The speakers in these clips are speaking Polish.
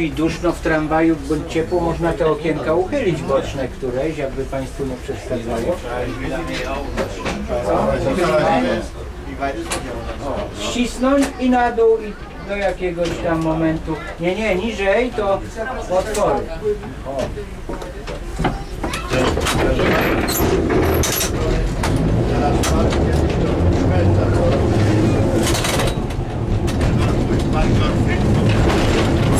I duszno w tramwaju bądź ciepło, można te okienka uchylić boczne któreś, jakby Państwu nie przeszkadzało. Ścisnąć i na dół i do jakiegoś tam momentu. Nie, nie, niżej to otwory. O.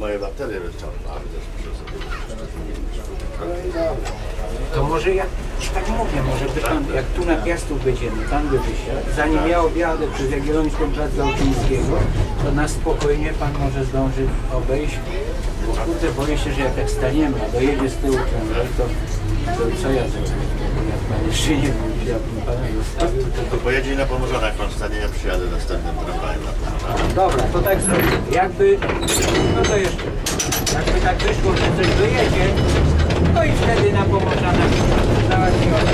Moje baterie wyczerpały też przez To może ja ci tak mówię, może by pan, jak tu na Piastów będziemy, pan by wysiadł, zanim ja objadę przez Jagiellońską Plac Gałczyńskiego, to na spokojnie pan może zdąży obejść. Bo kurde, boję się, że jak tak staniemy, a dojedzie z tyłu tramwaj, to, to co ja zrobię? Jeszcze nie pójdzie, ja bym pana zostawił, to... Pojedzie na Pomorzana, jak pan stanie, ja przyjadę następnym tramwajem na Pomorzana. Dobra, to tak zrobię. Jakby, no to jeszcze, jakby tak wyszło, że coś dojedzie, to i wtedy na Pomorzana załatwione.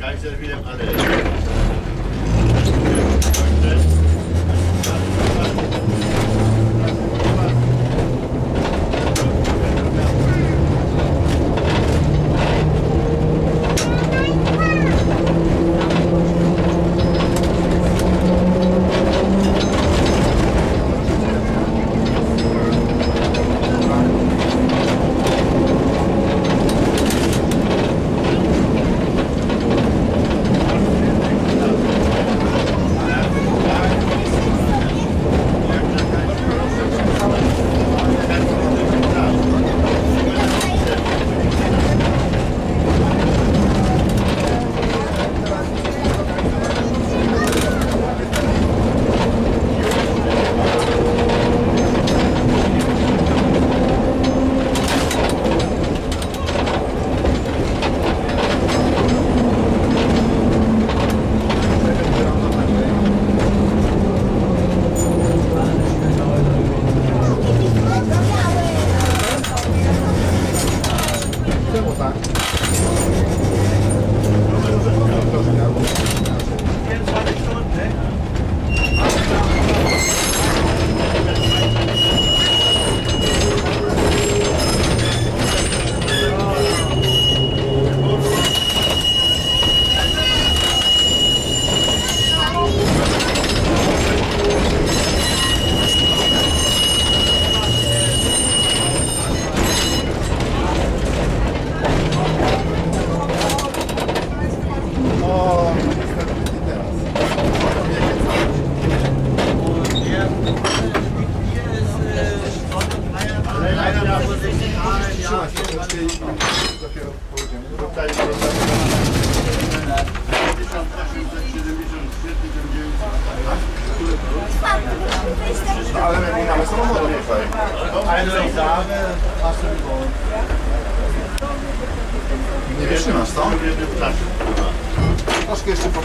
Kaiser Wilhelm Allee. Czemu tak? Nie wytrzymasz, co? Troszkę jeszcze po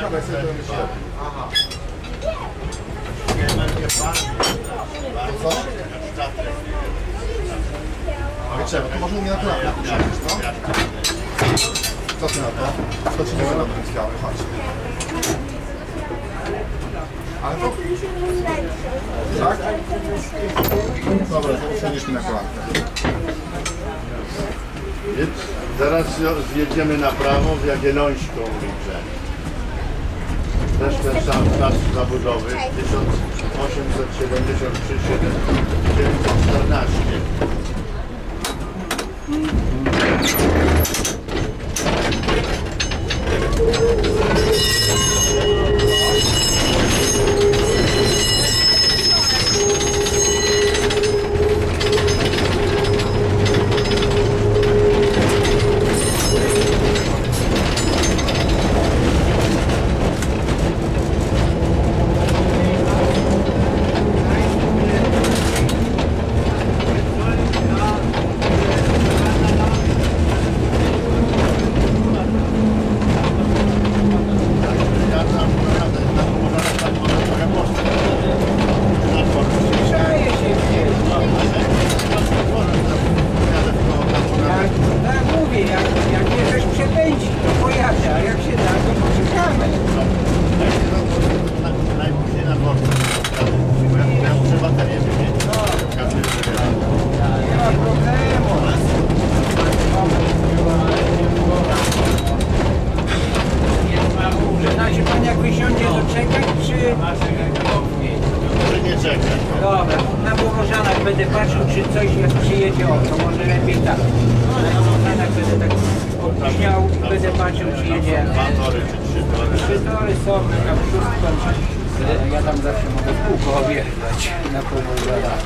Siadaj sobie, to będzie lepiej. Co? Ale trzeba, to może u mnie na kolana co? Ty na to? To ci nie będę chciały, chodź. Ale to... Tak? Dobra, to usiądziesz mi na kolankę. Zaraz zjedziemy na prawo w Jagiellońską ulicę. Też ten sam czas zabudowy 1873 1914 Ja tam naprawdę na pomożę tam może trochę postęp. Na dworcu się Grzeje się gdzieś. jadę w koło tam Jak, tak mówię, jak, jak mnie coś przepędzi, to pojadę, a jak się da, to poczekamy. Najpóźniej na dworcu. Bo ja, ja muszę baterię wymienić. Każdy wybiera. Nie ma problemu. Znaczy pan jak wysiądzie to czekać, czy... Może nie czekać. Dobra, na Pomorzanach będę patrzył, czy coś jak przyjedzie o, to może lepiej tak. Na Pomorzanach będę tak opóźniał i będę patrzył, czy jedzie. Trzy tory. Są, na szóstką. Ja tam zawsze mogę w kółko objechać na Pomorzanach.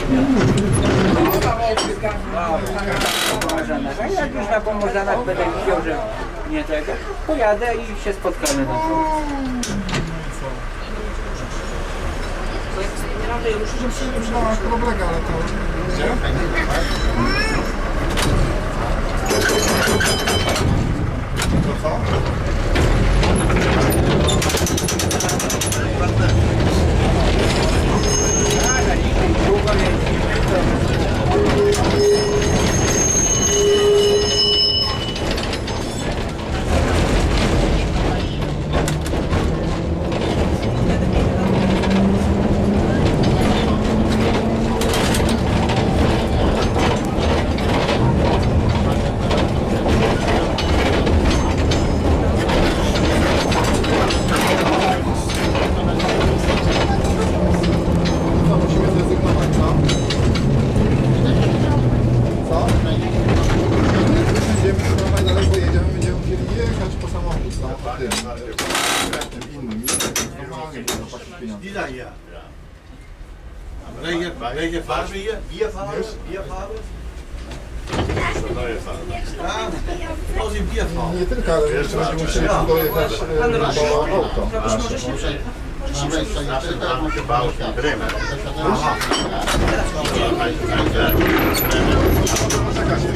Na Pomorzanach. A jak już na Pomorzanach będę widział, że nie tego, pojadę i się spotkamy na drodze. Myślałem, że to oblega, ale to... Gdzie? To co? Welche Farbe hier? Bierfarbe? Bierfarbe? Zadaję Może Bierfarbe. Nie tylko, ale jeszcze będzie musieli dojechać e, do auto. Możesz się przejechać. Mamy chyba już na brymę. Aha. Taka się